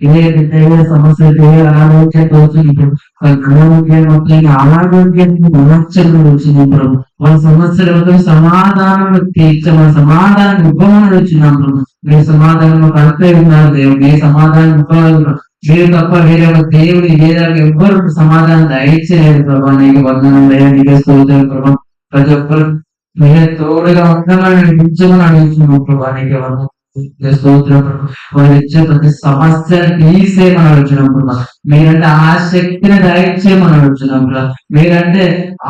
ఇదే ఇదే సమస్యలు ఏ ఇప్పుడు. అనారోగ్యం మొత్తం అనారోగ్యం మనచ్చలు వచ్చింది ఇప్పుడు. వాళ్ళ సమస్యలకు సమాధానం తీర్చమని సమాధానం ఉపమానం వచ్చినాం ప్రభు మీ సమాధానం కలిపే ఉన్నారు దేవుడు. మీ సమాధానం ఉపయోగం మీరు తప్ప వేరే ఒక దేవుడు వేరే ఎవ్వరు సమాధానం దయచేయలేదు ప్రభా. నీకు వందనం లేదు నీకే స్తోత్రం ప్రభా. ప్రతి ఒక్కరు మీరే తోడుగా ఉండమని నిజమని అడుగుతున్నాం ప్రభా. నీకే వందనం. స్తోత్రం ప్రభా వాళ్ళు ఇచ్చే ప్రతి సమస్యను తీసేయమని అడుగుతున్నాం ప్రభా మీరంటే ఆ శక్తిని దయచేయమని అడుగుతున్నాం ప్రభా మీరంటే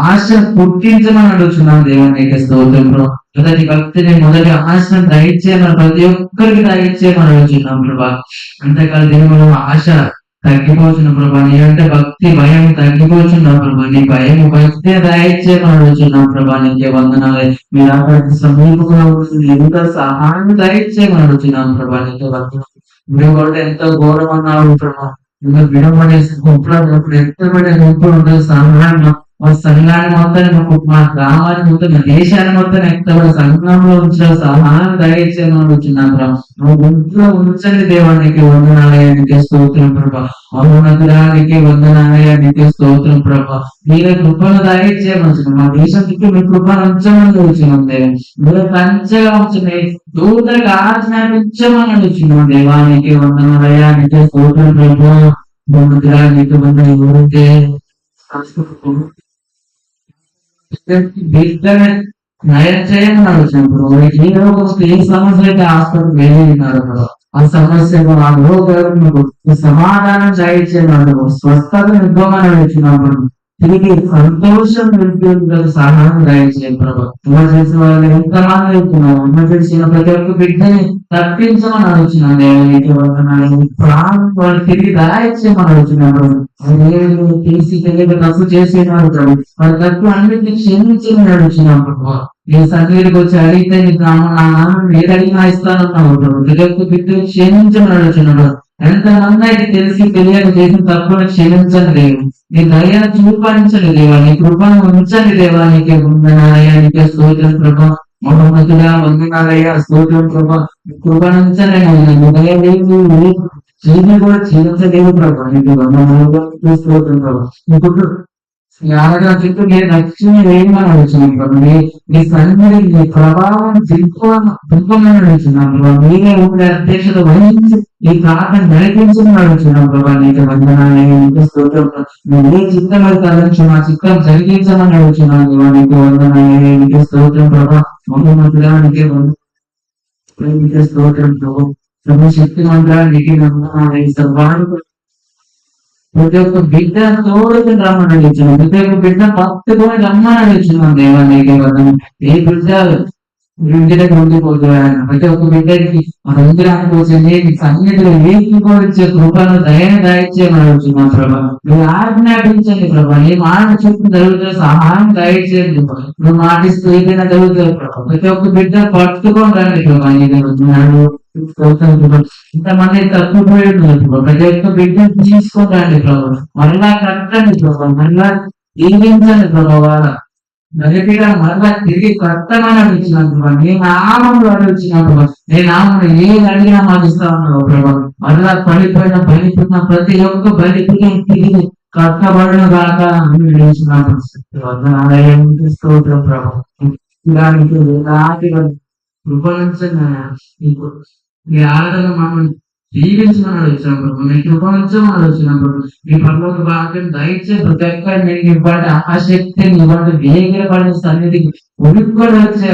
ఆశ పుట్టించమని అడుగుతున్నాం దేవుని నీకే స్తోత్రం ప్రభా మొదటి భక్తిని మొదటి ఆశను దయచేయమని ప్రతి ఒక్కరికి దయచేయమని అడుగుతున్నాం ప్రభా అంతేకాదు దేవుడు ఆశ తగ్గిపోతున్న ప్రభా నీ అంటే భక్తి భయం తగ్గిపోతున్నా ప్రభా నీ భయం భక్తి దయచేయమని అడుగుతున్నాం ప్రభా నీకే వందనాలే. మీరు అక్కడికి సమీపంగా ఉంటుంది ఎంత సహాయం దయచేయమని అడుగుతున్నాం ప్రభా నీకే వందనాలు. మీరు కూడా ఎంతో ఘోరం అన్నారు ప్రభా ఇంకా విడబడే గొప్పలు ఎంత పడే గొప్పలు ఉంటుంది సహాయం మా సంఘాన్ని మొత్తాన్ని మాకు మా గ్రామాన్ని మొత్తం మా దేశాన్ని మొత్తం ఎక్కడ సంఘంలో ఉంచిన సహాయం దయచేయమని అడుగుతున్నాం ప్రభా నువ్వు గుంట్లో ఉంచండి దేవానికి వందనాలయానికి స్తోత్రం ప్రభా. మహోన్నతురానికి వందనాలయానికి స్తోత్రం ప్రభా. మీరే కృపను దయచేయమని మా దేశం చుట్టూ మీ కృపను ఉంచమని వచ్చినాం దేవా మీరు కంచగా ఉంచున్నాయి దూతగా ఆజ్ఞాపించమని అడుగుతున్నాం దేవానికి వందనాలయానికి స్తోత్రం ప్రభా. మహోన్నతురానికి వందన ఎవరైతే బిడ్డని నయం చేయమని అడుగుతున్నప్పుడు ఏ సమస్య అయితే హాస్పిటల్ వెళ్ళి ఉన్నారు ఆ సమస్యకు ఆ సమాధానం చేయించేవాడు స్వస్థత ఇవ్వమని వచ్చినప్పుడు తిరిగి సంతోషం నింపేందుకు సహాయం దయచేయండి ప్రభు. అమ్మ చేసిన వాళ్ళని ఎంతమంది వెళ్తున్నావు అమ్మ చేసిన ప్రతి ఒక్క బిడ్డని తప్పించమని అడుగుతున్నాం దేవునికి వందనాలు. ప్రాణం వాళ్ళు తిరిగి దయచేయమని అడుగుతున్నాం ప్రభు. దేవుడు తెలిసి తెలియక తప్పు చేసేవాడు ప్రభు. వాళ్ళ తప్పు అన్నిటిని క్షమించమని అడుగుతున్నాం ప్రభు. నీ సన్నిధికి వచ్చి అడిగితే నీ నా నా నాన్న ఏది ఇస్తానన్నావు ప్రభు ప్రతి ఒక్క బిడ్డని క్షమించమని అడుగుతున్నాడు ఎంతమంది అయితే తెలిసి తెలియక చేసిన తప్పును క్షమించండి దేవు. నీ దయను చూపించండి దేవా. నీ కృపను ఉంచండి దేవా. నీకే వందనాలయ నీకే స్తోత్రం కృప మహమ్మదుడా వందనాలయ్యా స్తోత్రం కృప నీ కృపను ఉంచండి నాయన. నీ కూడా క్షమించలేవు ప్రభా. నీకు వందనాలుగా నీకే స్తోత్రం ప్రభా. నీ కృప ఈ ఆరాధన నేను రక్షణ వేయమని అడుగుతున్నాను ప్రభు నీ సన్నిధి నీ ప్రభావం దింపమని అడుగుతున్నాను ప్రభు. మీరే ఉండే అధ్యక్షత వహించి ఈ ప్రార్థన నడిపించమని అడుగుతున్నాం ప్రభా. నీకు వందనాలు నీకు స్తోత్రం నువ్వు ఏ చిత్తం అయితే తలంచు నా చిత్తం జరిగించమని అడుగుతున్నాను దేవా నీకు వందనాలు నీకు స్తోత్రం ప్రభా. మహమ్మతుడా నీకే వందనాలు స్తోత్రం ప్రభు. ప్రభు శక్తి మంత్రాలు నీకే వందనాలు సర్వాణి ప్రతి ఒక్క బిడ్డ తోడుకు రమ్మని అడిగించాను ప్రతి ఒక్క బిడ్డ పట్టుకొని రమ్మని అడిగించున్నాం దేవానికి వదనం ఏ బిడ్డ ఇంటికి ఉండిపోతున్నాను ప్రతి ఒక్క బిడ్డకి మన ఇంటికి వచ్చింది నీ సన్నిధిలో ఏకీభవించే కృపను దయని దయచేయమని మా ప్రభా. నువ్వు ఆజ్ఞాపించండి ప్రభా నీ మాట చూపు జరుగుతుంది సహాయం దయచేయండి నువ్వు మాటిస్తూ ఏదైనా జరుగుతుంది ప్రభా ప్రతి ఒక్క బిడ్డ పట్టుకొని రండి ప్రభా నీ దగ్గర ఇంతమంది తక్కువ ఉన్నారు ప్రతి ఒక్క బిడ్డ తీసుకుంటాండి ప్రభు మరలా కట్టండి ప్రభా. మరలా దీవించండి ప్రభా. వాళ్ళ మొదటిగా మరలా తిరిగి కొత్త మనం ఇచ్చినప్పుడు నీ నామంలో అడిగినాను ప్రభా నీ నామంలో ఏది అడిగినా మాకు ఇస్తా ఉన్నావు ప్రభా మరలా పడిపోయిన బలిపోయిన ప్రతి ఒక్క బలిపోయిన తిరిగి కట్టబడిన కాక అని అడిగినాను వందనాలయానికి స్తోత్రం ప్రభా. దానికి వేలాది కృపణించండి నీకు నీ ఆరాధన మమ్మల్ని దీవించమని అడుగుతున్నాం ప్రభు నీ కృపణించమని అడుగుతున్నాం ప్రభు నీ పనులకు భాగ్యం దయచే ప్రతి ఒక్కరు నేను ఇవ్వండి ఆశక్తిని ఇవ్వండి వేగిర పడిన సన్నిధికి ఉడుక్కొని వచ్చే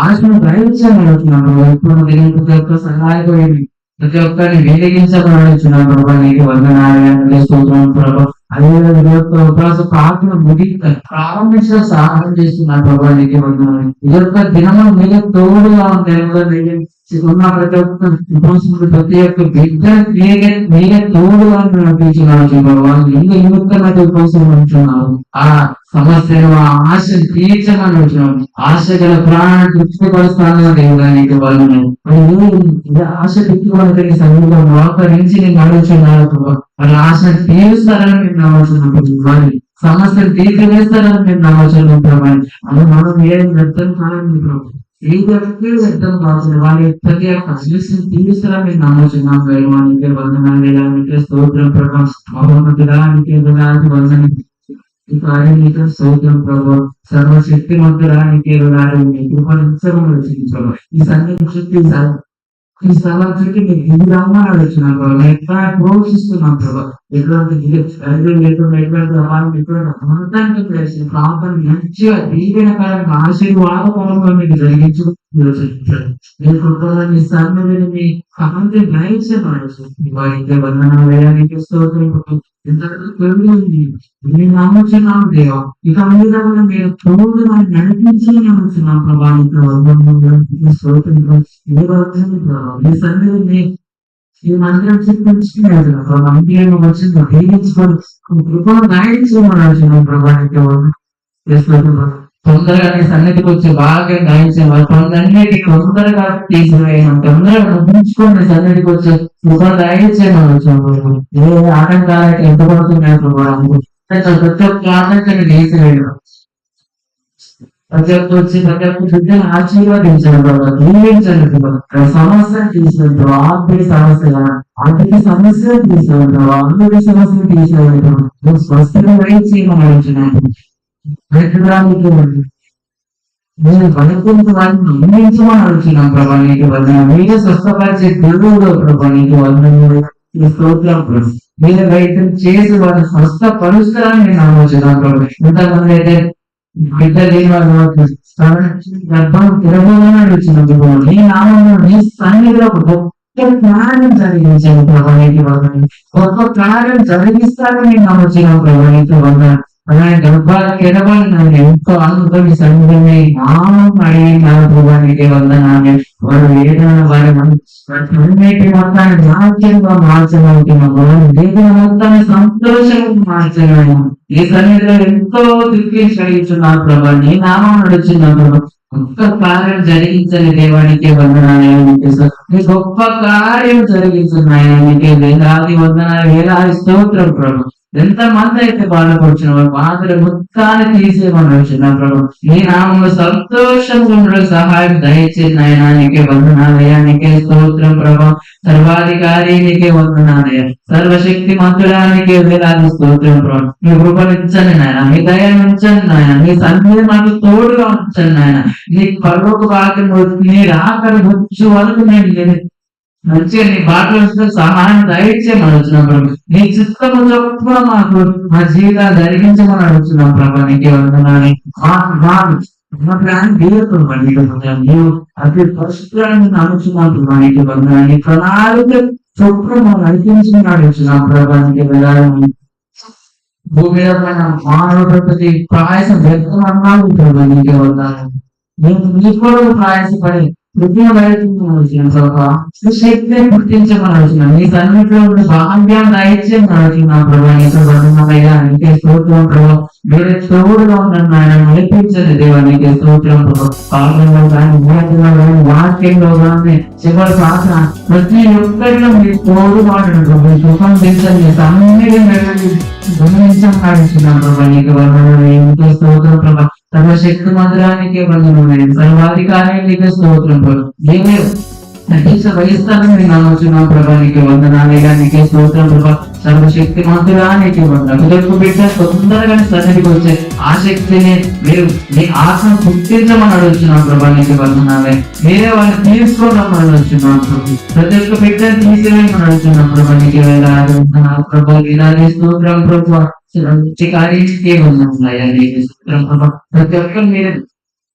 ఆశను గ్రహించమని అడుగుతున్నాం ప్రభు ఇప్పుడు నేను ప్రతి ఒక్క సహాయపడి ప్రతి ఒక్కరిని వేదించమని అడుగుతున్నాం ప్రభు నీకు వందనాలయానికి స్తోత్రం ప్రభు అదే విధంగా ఉపవాస ప్రార్థన ముగి ప్రారంభించిన సహాయం చేస్తున్నాను ప్రభు నీకు వందనాలు ఇది యొక్క దినము మీద తోడుగా ఉంది ఉన్న ప్రతి ఒక్క ఉపవాసములు ప్రతి ఒక్క బిడ్డ మీరే మీరే తోడుగా నడిపించున్నాను ప్రభావ ఎన్ని నిమిత్తమైన ఉపవాసం ఉంటున్నావు ఆ సమస్యను ఆ ఆశను తీర్చమని ఉంటున్నాం ఆశ గల ప్రాణాన్ని తృప్తిపరుస్తాను దేవుడా నీకు వాళ్ళు ఆశ తృప్తిపడతని సమయంలో మోకరించి నేను నడుచున్నాను ప్రభావ వాళ్ళ ఆశను తీరుస్తారని నేను నమ్ముతున్నాను సమస్యను తీర్చివేస్తారని నేను నమ్ముతున్నాను ప్రభావం మనం ఏం వ్యర్థం కాదండి ప్రభు? ఏదైతే వ్యర్థం కావచ్చు వాళ్ళ ప్రతి ఒక్క అన్నిటిని తీరుస్తరా మేము నమ్ముచున్నాం వేయడానికి వందనాలు వేయడానికి స్తోత్రం ప్రభావం మహోన్నతుడానికి వేలాది వందనం ఈ కార్యానికి స్తోత్రం ప్రభావ సర్వశక్తి మంతుడానికి వేలాది మీ కృపనిత్సరం రచించడం ఈ సన్నిధి చుట్టూ ఈ స్థలం చుట్టూ మీరు దిగుదామా అడుగుతున్నాం ప్రభావ ఎట్లా ప్రోక్షిస్తున్నాం ప్రభావ ఎటువంటి లేకుండా ఎటువంటి రవాణా ఎటువంటి అమృతానికి ప్రవేశం ప్రాంతాన్ని మంచిగా దీవెనకరంగా ఆశీర్వాదకరంగా మీకు జరిగించు. మీ కృపలో మీ సన్నిధిని మీ కాంతి వారికి వందనాలు వేయడానికి స్తోత్రం. ఇంతవరకు పెరిగింది నేను నమ్ముచున్నాను దేవా ఇక మీద కూడా మీరు తోడు నాకు నడిపించి నమ్ముచున్నాం ప్రభావితం వందనాలు ఏ ఈ ఈ మందిరం మందిరం వచ్చింది కృపను తొందరగా నీ సన్నిధికి వచ్చి బాగా గాయించిన వాళ్ళు తొందరగా తీసివేయమని తొందరగా ముగించుకోండి సన్నిధికి వచ్చి. కృపను గాయించేయమని ఏ ఆటంకాలకి ఎంత పడుతున్నాయి ప్రభావం ప్రతి ఒక్క ఆటంకాన్ని తీసివేయడం. ప్రతి ఒక్క వచ్చి ప్రతి ఒక్క బిడ్డను ఆశీర్వదించండి ప్రభావ దీవించండి ప్రభావ సమస్యను తీసుకోండి ప్రభావ ఆర్థిక సమస్య ఆర్థిక సమస్యలు తీసుకోండి ప్రభావ అందరి సమస్యలు తీసుకోండి ప్రభావ స్వస్థత వహించి మనం పెట్టడానికి నేను పడుకుంటూ వాటిని అందించమని అడుగుతున్నాం ప్రభా నీకు వందన మీరే స్వస్థపరిచే దేవుడు ప్రభా నీకు వందన ఈ స్తోత్రం ప్రభు మీరు వైద్యం చేసి వారిని స్వస్థపరుస్తారని నేను ఆలోచన ప్రభు. ఎంతమంది అయితే బిడ్డ లేని వాళ్ళు గర్భం తిరగమని అడుగుతున్నాం ప్రభు నీ నామంలో నీ సన్నిధిలో ఒక గొప్ప ప్రాణం జరిగించాను ప్రభా నీకు వందన గొప్ప ప్రాణం జరిగిస్తారని నేను ఆలోచన ప్రభా నీకు వందన అలాంటి గర్భాలకు ఎడబాలి నన్ను ఎంతో ఆనందం సన్నిధిని నామం అడిగి నా ప్రభానికి వందనాన్ని వారు వేదన వారి అన్నిటి మొత్తాన్ని నాట్యంగా మార్చగలుగుతున్నాం వారి వేదన మొత్తాన్ని సంతోషంగా మార్చగలము ఈ సన్నిధిలో ఎంతో తృప్తి క్షయించున్నారు ప్రభా. నీ నామం నడుచున్నాను గొప్ప కార్యం జరిగించని దేవానికి వందనాలు. నీ గొప్ప కార్యం జరిగించున్నాయానికి వేలాది వందనాలు వేలాది స్తోత్రం ప్రభు. ఎంతమంది అయితే బాధపడుచున్న వారు బాధలు మొత్తాన్ని తీసేమని చిన్న ప్రభు నీ నామంలో సంతోషంగా ఉండడం సహాయం దయచేసి నాయన. నీకే వందనాలయ నీకే స్తోత్రం ప్రభా. సర్వాధికారి నీకే వందనాలయ సర్వశక్తి మంతుడానికి వేలాది స్తోత్రం ప్రభా. నీ కృపనిచ్చండి నాయన. నీ దయ ఉంచండి నాయన. నీ సన్నిధి మాకు తోడుగా ఉంచండి నాయన. నీ పర్వకు వాకి నీ రాకని వచ్చు వరకు నేను మంచిగా నీ బాటలో వస్తే సహాయం దయచేయమని వచ్చినాం ప్రభు. నీ చిత్తము చొప్పున మాకు మా జీవితాలు జరిగించమని అడుగుతున్నాం ప్రభా. నీకే వందనాన్ని మా ప్లాన్ దేవుడు నీవు అతి పరిశుభ్రాన్ని నడుచున్నాం ప్రభా. నీకే వందనాన్ని ప్రణాళిక చొప్పున మనం నడిపించమని అడుగుతున్నాం ప్రభా. నీకే వెళ్ళాలని భూమి మీద మానవ ప్రతి ప్రయాసం వ్యక్తం అన్నాడు ప్రభా. నీకే వందనాన్ని నేను నీ కూడా ప్రయాసపడి విద్య బయటకు ప్రభావ శక్తిని నీ సన్నిధిలో ఉన్న భాగ్యం దయచేయమని అడుగుతున్నా ప్రభావ నీతో వర్ణమయ్యా నీకే స్తోత్రం ప్రభావ వేరే తోడుగా ఉన్న ఆయన నడిపించండి దేవా. నీకే స్తోత్రం ప్రభావ పాలనలో కానీ మూలంలో కానీ వాక్యంలో కానీ చివరి ప్రతి ఒక్కరిలో మీ సుఖం సన్నిధి నీకు స్తోత్రం ప్రభావ సర్వశక్తి మందిరానికి వందనమైన సర్వాధికారానికి స్తోత్రం ప్రభు ఏమే దీక్ష వహిస్తానని నేను నమ్ముచున్నాం ప్రభానికి నీకు నీకే స్తోత్రం ప్రభా. సర్వశక్తి మంతురానికి వందనం ఇద్దరు బిడ్డ తొందరగా సన్నిధికి వచ్చే ఆ శక్తిని మీరు మీ ఆత్మ గుర్తించమని అడుగుతున్నాం ప్రభా నీకు వందనాలే. మీరే వారిని తీసుకోవడం అడుగుతున్నాం ప్రభు. ప్రతి ఒక్క బిడ్డ తీసివేయమని అడుగుతున్నాం ప్రభా నీకు వేలాది ప్రభా. ఇలాగే స్తోత్రం ప్రభా. కార్యానికి వందనాలయ్యా ప్రతి ఒక్కరు మీరు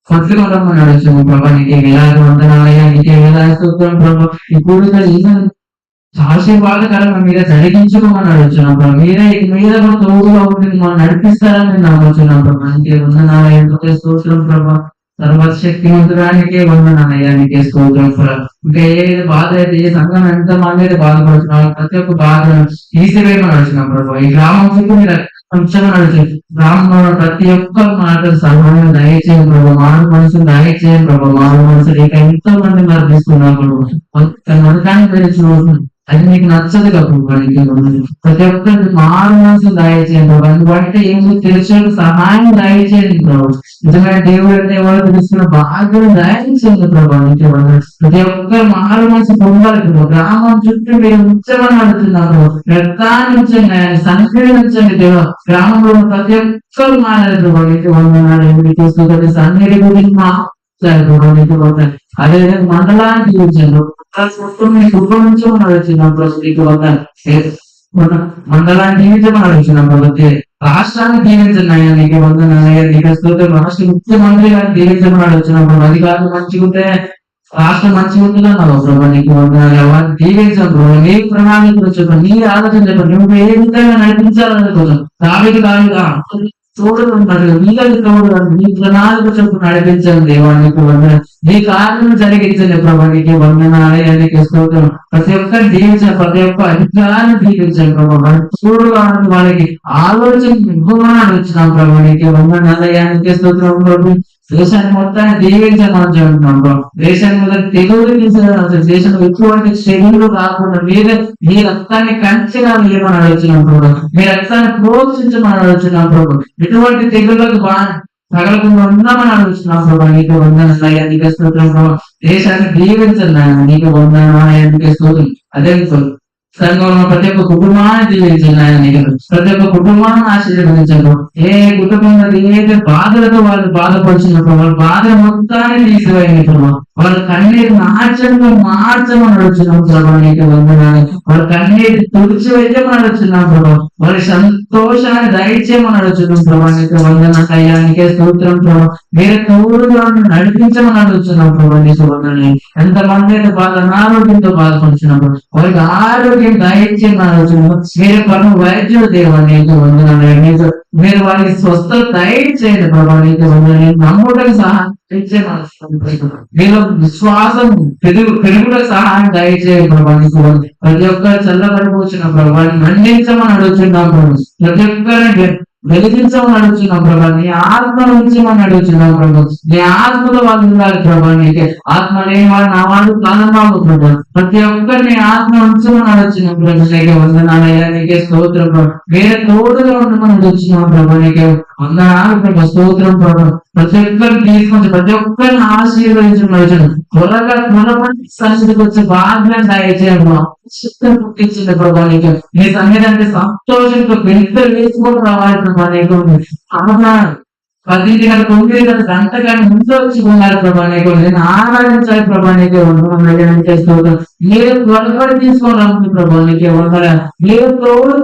పట్టుకోవడం నడుచును ప్రభా నీకే వేలాది వందనాలయ్యా నీకే వేలాది స్తోత్రం ప్రభా ఇప్పుడు ఇంకా ఈయన ఆశీర్వాదకరంగా మీద జరిగించుకోమని అడుగుతున్నాం ప్రభా మీరే మీద తోడుగా ఉంటుంది మనం నడిపిస్తారని నమ్ముతున్నాం ప్రభా నీకే వందనాలయ్యా స్తోత్రం ప్రభా సర్వశక్తివంతురానికే వందనాలయ్యా స్తోత్రం ప్రభా. ఇంకా ఏ బాధ అయితే ఏ సంఘం ఎంత మంది అయితే బాధపడుతున్నారో ప్రతి ఒక్క బాధ తీసివేయమని అడుగుతున్నాం ప్రభు. ఈ గ్రామం చుట్టూ మీరు కొంచెం నడిచి గ్రామంలో ప్రతి ఒక్క మాట సర్వం దయచేయం ప్రభు. మానవ మనసును దయచేయం ప్రభు. మానవ మనసులు ఇక ఎంతో మంది మరణిస్తున్నారు ప్రభావ నరకానికి తెలిసిన అది మీకు నచ్చదు కదా ప్రతి ఒక్కరికి మారు మనసు దయచేయండి ప్రభు. పడితే ఏం తెలిసిన సహాయం దయచేయండి ప్రభు. నిజమైన దేవుడు అంటే ఎవరు తెలుస్తున్న భాగ్యం దయచేయండి ప్రభు ప్రతి ఒక్కరు మారు మనసు పొందాలి గ్రామం చుట్టూ మీరు ఉంచమని అడుగుతున్నాను రక్తాన్ని ఉంచండి ఆయన సంఖ్యని దేవ గ్రామంలో ప్రతి ఒక్కరు మారాలి ప్రభు వందనాలు సన్నిధి గురించి మా సరే ప్రభు అదేవిధంగా మండలానికి దీవించండి మొత్తం మీ కుటుంబం నుంచి మనం వచ్చినప్పుడు నీకు వందనాలు. ఏ- మన మండలాన్ని దీవించమని వచ్చినప్పుడు వచ్చే రాష్ట్రాన్ని దీవించన్నాయా నీకు వందనాలు నీకు స్తోత్రం. రాష్ట్ర ముఖ్యమంత్రి గారిని దీవించమని వచ్చినప్పుడు అధికారులు మంచిగా ఉంటే రాష్ట్రం మంచిగా ఉంటుందా? ప్రభావ నీకు వందనాలు వారిని దీవించడం ప్రభు నీ ప్రణాళికలు చెప్పండి నీ ఆలోచన చెప్పండి. నువ్వు ఏ విధంగా నడిపించాలనుకోవచ్చు కోసం దావికి తోడు ఉంటాడు నీళ్ళకి తోడు నీ ప్రణాళిక చెప్పు నడిపించండి దేవా నీకు వందనాలు నీ కారణం జరిగించండి ప్రభా నీకు వందనాలే నీకు స్తోత్రం. ప్రతి ఒక్కరు దీవించండి ప్రతి ఒక్క అధికారాన్ని దీవించండి ప్రభా మన వాళ్ళకి ఆలోచన ఇవ్వమని వచ్చినాం ప్రభా నీకు వందనాలయ్యా స్తోత్రం ప్రభు. దేశాన్ని మొత్తాన్ని దీవించమని చెబుతున్నాం దేశాన్ని మొదటి తెలుగు తీసిన దేశంలో ఎటువంటి శరీరులు రాకుండా మీరే మీ రక్తాన్ని కంచిగా వేయమని అడుగుతున్నాం ప్రభు మీ రక్తాన్ని ప్రోత్సహించమని అడుగుతున్నాం ప్రభు ఎటువంటి తెగుళ్ళకు బా తగలకుండా ఉన్నామని అడుగుతున్నాం ప్రభు నీకు వందనాలయ్యా నీకు స్తోత్రం ప్రభు దేశాన్ని దీవించండి నీకు వందనాలయ్యా నీకు స్తోత్రం. అదే సంఘంలో ప్రతి ఒక్క కుటుంబాన్ని దీవించండి ఆయన నీకు. ప్రతి ఒక్క కుటుంబాన్ని ఆశీర్వదించండు. ఏ కుటుంబంలో ఏదైతే బాధలతో వాళ్ళు బాధపడుచున్నప్పుడు వాళ్ళ బాధ మొత్తాన్ని తీసివేయండి ప్రభావ వాళ్ళ కన్నీరు నాచంగా మార్చమని అడుగుతున్నాం ప్రభావ నీకు వందనాలు. వాళ్ళ కన్నీరు తుడిచివేయమని అడుగుతున్నాం ప్రభావ వాళ్ళ సంతోషాన్ని దయచేయమని అడుగుతున్నాం ప్రభావ నీకు వందన అయ్యానికే స్తోత్రం ప్రభావ మీరు తోడుగా నడిపించమని అడుగుతున్నాం ప్రభావ నీకు వందనాలు. ఎంతమంది అయితే బాధ అనారోగ్యంతో బాధపడుతున్నప్పుడు వాళ్ళకి ఆరోగ్యం దయచేయమని అడుగుతున్నాం మీరు పన్ను వైద్యుల దేవా నీకు వందనాలు. మీరు వారికి స్వస్థత దయచేయండి ప్రభా నీకు వందనాలు. నమ్ముటకు సహాయం దయచేయమని మీలో విశ్వాసం పెరుగు పెరుగులకు సహాయం దయచేయండి ప్రభా నీకు ప్రతి ఒక్కరు చల్లబడిపోతున్న ప్రభావాన్ని మండించమని అడుగుతున్నాం ప్రభు. ప్రతి ఒక్కరిని వెలిగించమని అడుగుతున్నాం ప్రభా. నీ ఆత్మ ఉంచమని అడుగుతున్నాం ప్రభు. నీ ఆత్మలో వాళ్ళు ఉండాలి ప్రభా నీకే. ఆత్మ లేని వాడు నా వాడు కాదన్నావు ప్రభా. ప్రతి ఒక్కరిని ఆత్మ ఉంచమని అడుగుతున్నాం ప్రభు. నీకే వందనాలయ్యా నీకే స్తోత్రం ప్రభు. వేరే తోడుగా ఉండమని అడుగుతున్నాం ప్రభా నీకే. వందనాలు ప్రభా స్తోత్రం ప్రభు. ప్రతి ఒక్కరిని తీసుకొని ప్రతి ఒక్కరిని ఆశీర్వదించమని అడుగుతున్నాం త్వరగా త్వరపడి సన్నిధికి వచ్చే బాధ్యత దయచేయండి చిత్తం పుట్టించిన ప్రభా నీకు నీ సన్నిధి సంతోషంతో వెంటనే వేసుకొని రావాలి ప్రభా నీకు అవునా పదింటి గంట తొమ్మిది గంట గంట కానీ ముందు వచ్చి ఉన్నారు ప్రభా నీకు నేను ఆరాధించాలి ప్రభా నీకే వందనం చేస్తూ మీరు త్వరపడి తీసుకొని రమ్మంది ప్రభా నీకే వందన మీరు తోడు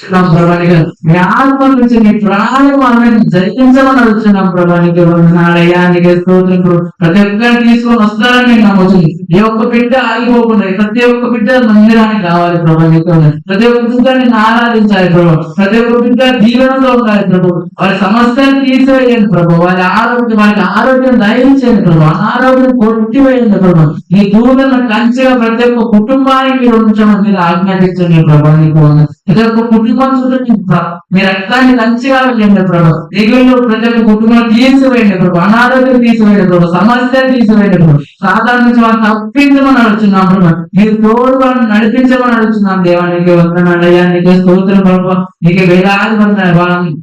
ఇస్తున్నాం ప్రభానికి. మీ ఆత్మ నుంచి మీ ప్రాణం ఆమెను జరిగించమని అడుగుతున్నాం ప్రభానికి. వందనాలయ్యా నీకు స్తోత్రం ప్రతి ఒక్కరిని తీసుకొని వస్తారని నేను నమ్ముతుంది ఏ ఒక్క బిడ్డ ఆగిపోకుండా ప్రతి ఒక్క బిడ్డ మందిరానికి రావాలి ప్రభానికి. ప్రతి ఒక్క బిడ్డని ఆరాధించాలి ప్రభు. ప్రతి ఒక్క బిడ్డ దీవెనలో ఉండాలి ప్రభు. వారి సమస్యలు తీసివేయండి ప్రభు. వారి ఆరోగ్యం వారికి ఆరోగ్యం దయించండి ప్రభు. ఆరోగ్యం కొట్టివేయండి ప్రభు. ఈ దూరం కంచెగా ప్రతి ఒక్క కుటుంబానికి మీరు ఉంచమని మీరు ఆజ్ఞాపించండి ప్రభానికి ప్రతి ఒక్క కుటుంబం చుట్టూ నీ మీ రక్తాన్ని మంచిగా వెళ్ళండి ప్రభు. దిగులు ప్రతి ఒక్క కుటుంబం తీసివేయండి ప్రభు. అనారోగ్యం తీసివేయండి ప్రభు. సమస్య తీసివేయండి ప్రభు. సాధారణ నుంచి వారిని తప్పించమని అడుగుతున్నాం ప్రభు. మీరు తోడు వాళ్ళని నడిపించమని అడుగుతున్నాం దేవానికి వందనాలయ్యా నీకే స్తోత్రం ప్రభు. నీకు వేలాది వందనాలు. వాళ్ళని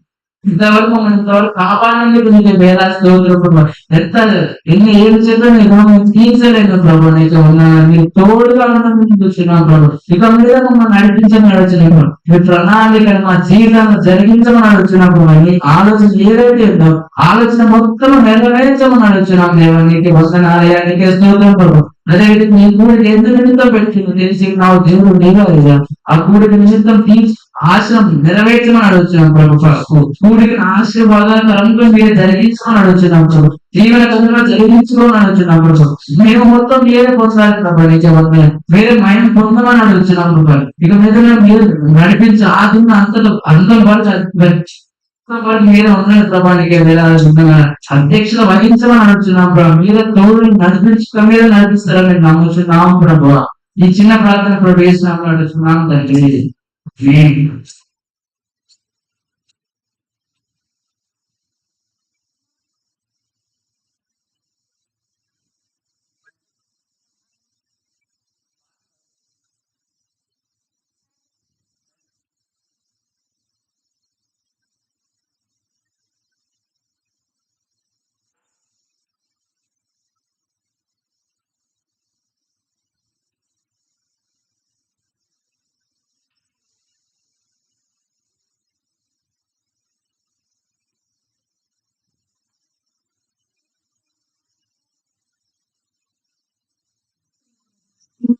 ఇంతవరకు మనం ఇంతవరకు కాపాడినందుకు నీకు వేలాది స్తోత్రం ప్రభు ఎంత ఎన్ని ఏడు చేద్దాం నీ రుణం తీర్చలేదు ప్రభు నీకు వందనాలు. నీ తోడుగా ఉన్నందుకు చూస్తున్నాం ప్రభు ఇక మీద మమ్మల్ని నడిపించమని అడుగుతున్నాం మీ ప్రణాళిక మా జీవితాన్ని జరిగించమని అడుగుతున్నాం ప్రభు నీ ఆలోచన ఏదైతే ఉందో ఆలోచన మొత్తం నెరవేర్చమని అడుగుతున్నాం దేవా నీకు వందనాలయ్యా నీకే స్తోత్రం ప్రభు అదేవిధంగా నీ కూడికి ఎందుకు నిమిత్తం పెట్టింది తెలిసి నా దేవుడు నీలో అయ్యా. ఆ కూడికి నిమిత్తం తీర్చు ఆశ్రమం నెరవేర్చమని అడుగుతున్నాం ప్రభు కూడికి ఆశీర్వాదాలు మీరు జరిగించమని అడుగుతున్నాం ప్రభు. జీవన కథలో జరిగించుకోమని అడుగుతున్నాం ప్రభు. మేము మొత్తం మీరే పొందాలి ప్రభు నీకే మీరే మయం పొందమని అడుగుతున్నాం ప్రభు. ఇక మీద మీరు నడిపించి ఆదున్న అంతలో అందం వరకు వారు మీద ఉన్నారు ప్రభా నీకే వేలాది వందనాలు. వహించమని అడుగుతున్నాం ప్రభు. మీద తోడు నడిపించుక మీద నడిపిస్తారని నమ్ముతున్నాం ప్రభు. ఈ చిన్న ప్రార్థన ప్రభు వేసినాము అడుగుతున్నాం తండ్రి. Sim.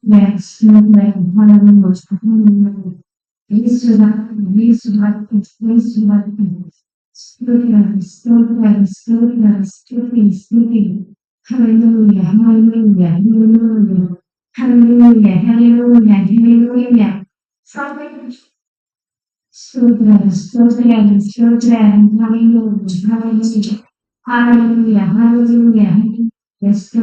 Yes, man, most Hallelujah, hallelujah, hallelujah, hallelujah, hallelujah, hallelujah. Hallelujah, hallelujah, hallelujah, hallelujah. Yes,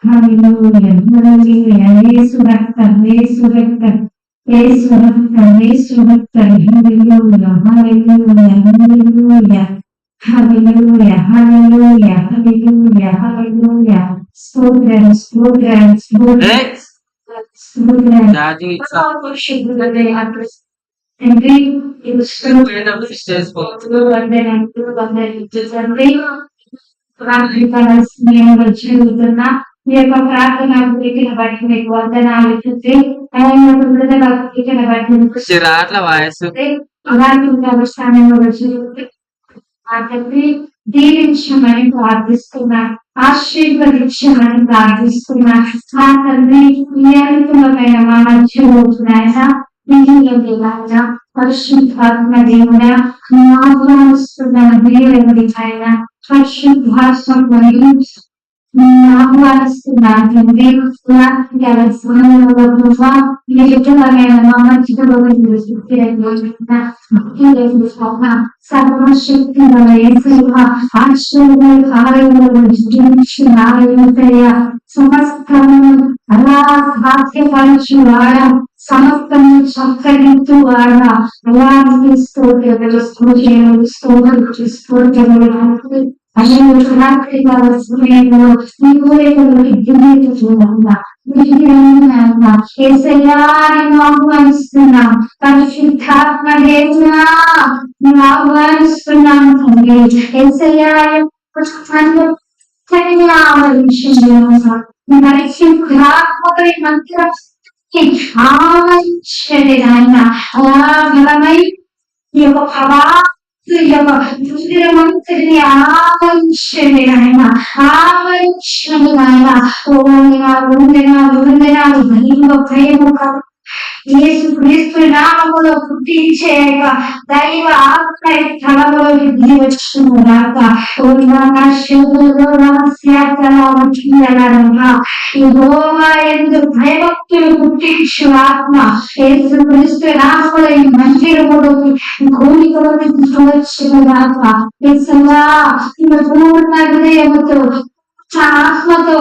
Hallelujah. Hallelujah. Yesu Rakhtar. Yesu Rakhtar. Yesu Rakhtar. Yesu Rakhtar. Hallelujah. Hallelujah. Hallelujah. Hallelujah. Hallelujah. Hallelujah. Hallelujah. Spodram. Spodram. Spodram. Spodram. Daddy. And then it was still kind of upstairs, but and then and then and then and then and then and then and then and then మీ యొక్క ప్రార్థన గురించిన బట్టి మీకు వందనాలు తండ్రి ఆయన కృతజ్ఞతల గురించిన బట్టి మీకు రాట్ల వాయస్ అలాంటి అవసరాన్ని జరుగుతుంది ఆ తండ్రి దీవించమని ప్రార్థిస్తున్నా ఆశీర్వదించమని ప్రార్థిస్తున్నా ఆ తండ్రి ఈ అనుకూలమైన మా మధ్య రోజునైనా ఆయన పరిశుద్ధాత్మ దేవుడా ఆహ్వానిస్తున్న దేవుడి ఆయన పరిశుద్ధాత్మ మరియు ఆహ్వానిస్తున్నాను తండ్రి నిజమైన మా మధ్యలో సర్వశక్తి ఆశ్చర్య కార్యములు సమస్తము అలా సాధ్యపరచు వాడ సమస్తము చక్కదిత్తు వాడ అలాంటి స్తోత్రములు స్తోత్రములు స్తోత్రములు 아시는 조각회가 소리로 이거에서 기분이 좋은가 기분이 나온다 예수야 너만 쓰나 당신 탁말했나 너만 쓰나 당기 예수야 그렇다고 태리아와 인신이어서 나를 심그라고들 만들어 아, 쉐레다이나, 아, 바람이, 이거 봐봐. ఈ యొక్క ప్రభా మంత్రిని ఆవరించండి ఆయన ఆవరించండి ఆయన ఓందినాలు వందనాలు వందనాలు దైవ ప్రేమ యేసు క్రీస్తు నామములో పుట్టించే దైవ ఆత్మ స్థలములో దిగి వచ్చిన ఈ గోవా ఎందు భయభక్తులు పుట్టించు ఆత్మ యేసు క్రీస్తు నామములో ఈ మందిరములోకి కోరికలోకి వచ్చిన రాక యేసయ్యా పూర్ణ హృదయముతో ఆత్మతో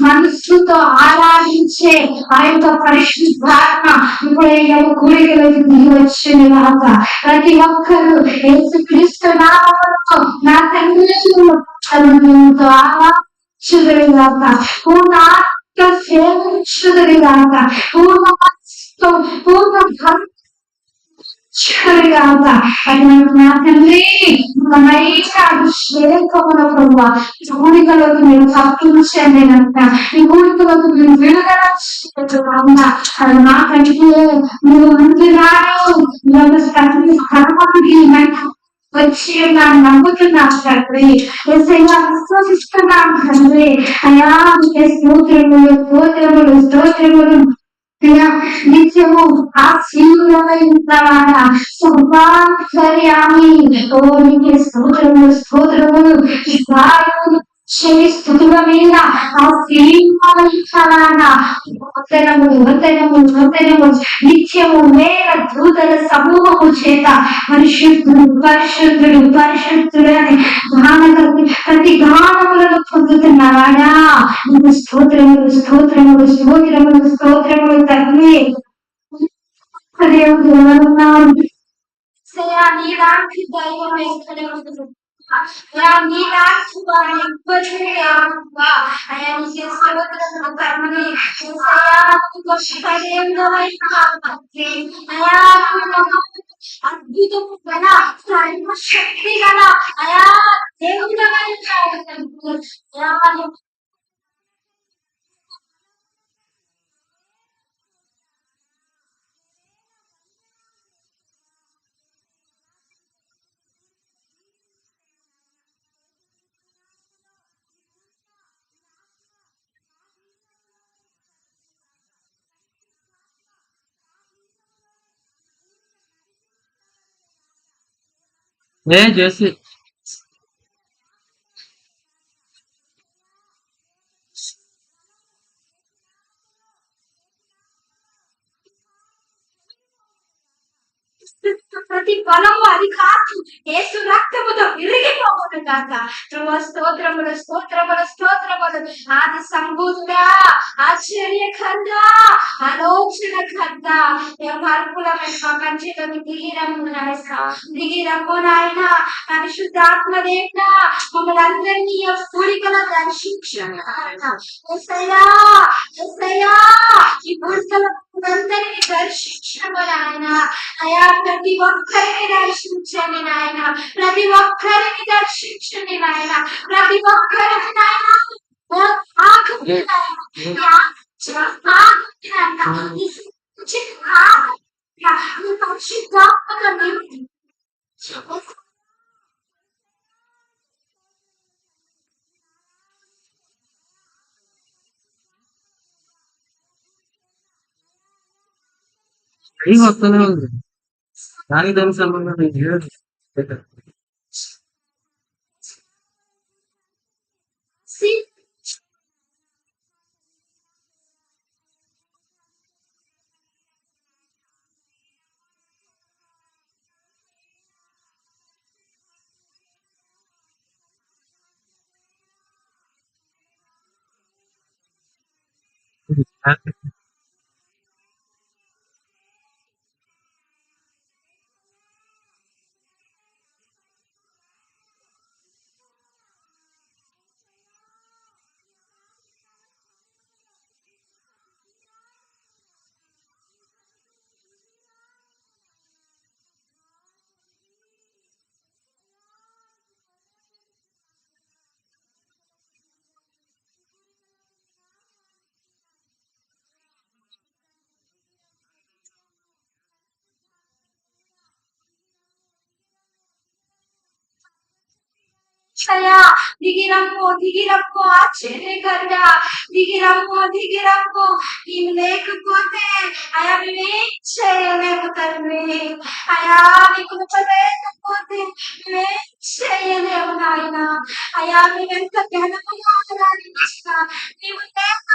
మనస్సుతో ఆరాధించే ఆ యొక్క పరిశుద్ధాత్మ ఇప్పుడు కోరికలోకి వచ్చిన కాక ప్రతి ఒక్కరు ఏసు క్రీస్తు నామములో నా తండ్రితో తండ్రి ఆరాధించుదురుగాక పూర్ణ ఆత్మ సేవించుదురుగాక పూర్ణ పూర్ణ భక్తి గాక నా తండ్రి అభిషేకమున ప్రభు కోరికలోకి మీరు తప్పించండి అంట ఈ కోరికలోకి మీరు విడుదల అది నాకంటే తండ్రి మీరు ముందుగాను కర్మకి వచ్చి ఉన్నాను నమ్ముతున్నాను తండ్రి ఎస్ఐగా విశ్వసిస్తున్నాను తండ్రి అయా స్తోత్రములు స్తోత్రములు స్తోత్రములు నిత్యము ఆ శీలమైన సర్వాంతర్యామి ఓ నీకే స్తోత్రములు స్తోత్రములు గాయములు శని స్థుతుల మీద ఆ శ్రీమాన వందనములు వందనములు నూతనము నిత్యము మేర దూతల సమూహము చేత పరిశుద్ధుడు పరిశుద్ధుడు పరిశుద్ధుడు అని గానకర్తి ప్రతి గానములను పొందుతున్నవాడా? నీకు స్తోత్రములు స్తోత్రములు స్తోత్రములు స్తోత్రములు తండ్రి దేవుడు ఎవరున్నారు సయా నీలాంటి దైవం ఎక్కడ ఉండదు. అయా నీలాంటి వాడు ఎవ్వరూ లేరు. అయా నీకే స్తోత్రములు కర్మని. యేసయ్యా, నీకు గొప్పదైనమైన భక్తి. అయా, నీకు అద్భుతము గల సర్వశక్తి గల అయా దేవుడమైన అయా నీకు ఏ జెస్సీ ప్రతి బలము అది కాదు. ఏసు రక్తముతో విరిగిపోకుండా కాక ప్రభు స్తోత్రముల స్తోత్రముల స్తోత్రములు. ఆది సంబూతుడా ఆశ్చర్యకర్త ఆలోచనకర్త మార్పులమైన మా కంచెలోని దిగిరమ్ము నాయన. దిగిరమ్ము నాయన. పరిశుద్ధాత్మ దేవత మమ్మల్ని అందరినీ ఈ దర్శించయా దర్శించండి ఎస్ఐయా ఈ అందరినీ దర్శించము నాయన. అయా ప్రతి ఒక్కరిని దర్శించండి నాయన ప్రతి ఒక్కరిని దర్శించండి నాయన ప్రతి ఒక్కరిని నాయన ఓ ఆకుని నాయన. యా, చ- ఆకుని నాయన. ఈ చి- ఆకు- యా, ఈ పరిశుద్ధాత్మక నింపి. ఏం వస్తూనే ఉంది దానికి దానికి సంబంధం లేదు సి- అయ్యా దిగిరమ్ము దిగిరమ్ము ఆశ్చర్యకరణ దిగిరమ్ము దిగిరమ్ము నీవు లేకపోతే అయా మేమేం చేయలేము తండ్రి అయా నీ కృప లేకపోతే మేమేం చేయలేము నాయన అయా మేమెంత ఘనముగా ఆరాధించినా నీవు లేకపోతే